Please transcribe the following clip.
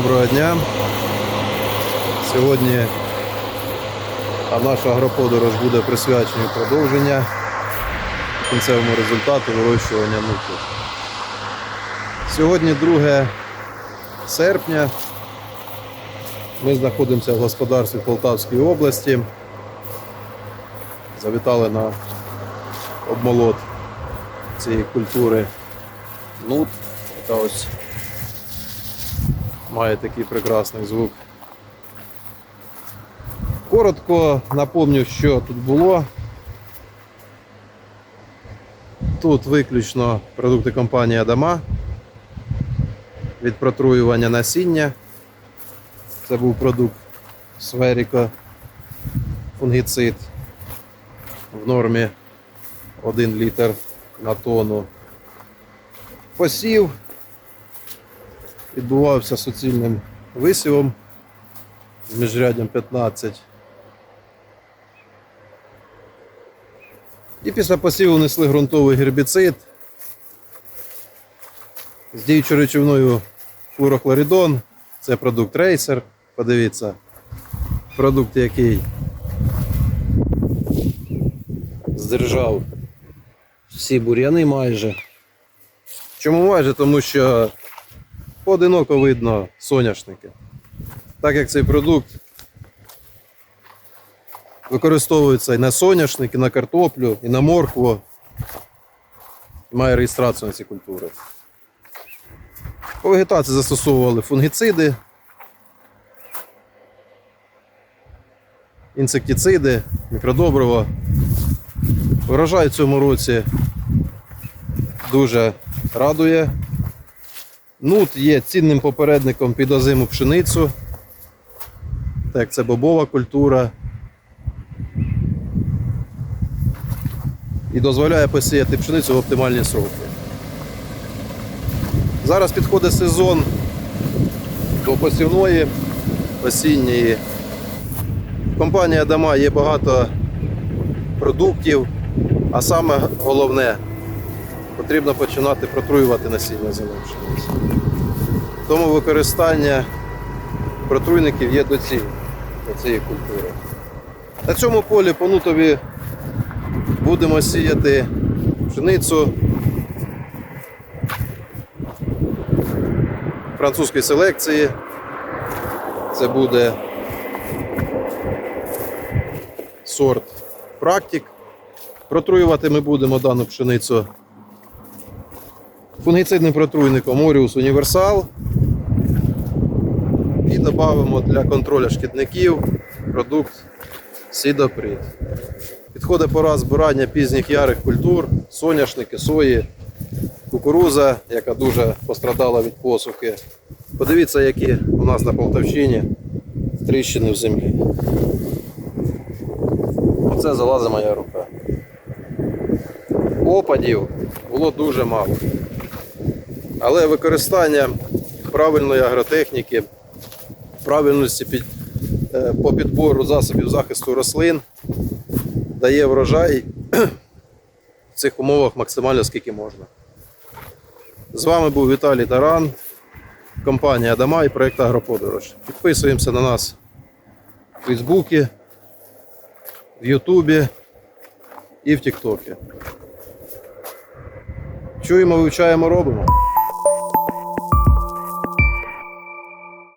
дня. Сьогодні наша агроподорож буде присвячена продовження кінцевому результату вирощування нуки. Сьогодні 2 серпня. Ми знаходимося в господарстві Полтавської області. Завітали на обмолот цієї культури нут, яка ось має такий прекрасний звук. Коротко напомню, що тут було. Тут виключно продукти компанії Адама від протруювання насіння. Це був продукт Сверіко фунгіцид в нормі 1 літр на тонну. Посів відбувався суцільним висівом з міжряддям 15. І після посіву внесли ґрунтовий гербіцид з діючою речовиною флурохлоридон. Це продукт Racer. Подивіться. Продукт, який здержав всі бур'яни майже. Чому майже? Тому що поодиноко видно соняшники. Так як цей продукт використовується і на соняшник, і на картоплю, і на моркву, має реєстрацію на ці культури. По вегетації застосовували фунгіциди, інсектициди, мікродобрива. Врожай в цьому році дуже радує. Нут є цінним попередником під озиму пшеницю, так це бобова культура. І дозволяє посіяти пшеницю в оптимальні сроки. Зараз підходить сезон до посівної осінньої. Компанія Дома є багато продуктів, а саме головне потрібно починати протруювати насіння пшениці. Тому використання протруйників є доцільним для цієї культури. На цьому полі по нутові будемо сіяти пшеницю французької селекції. Це буде сорт практик. Протруювати ми будемо дану пшеницю фунгіцидним протруйником Orius Універсал. І додамо для контролю шкідників продукт Сідоприт. Підходить пора збирання пізніх ярих культур, соняшники, сої, кукуруза, яка дуже пострадала від посухи. Подивіться, які у нас на Полтавщині тріщини в землі. Оце залазить моя рука. Опадів було дуже мало. Але використання правильної агротехніки, правильності під, е, по підбору засобів захисту рослин дає врожай в цих умовах максимально скільки можна. З вами був Віталій Таран, компанія Дома і проєкт Агроподорож. Підписуємося на нас в Фейсбуці, в Ютубі і в Тіктокі. Чуємо, вивчаємо, робимо.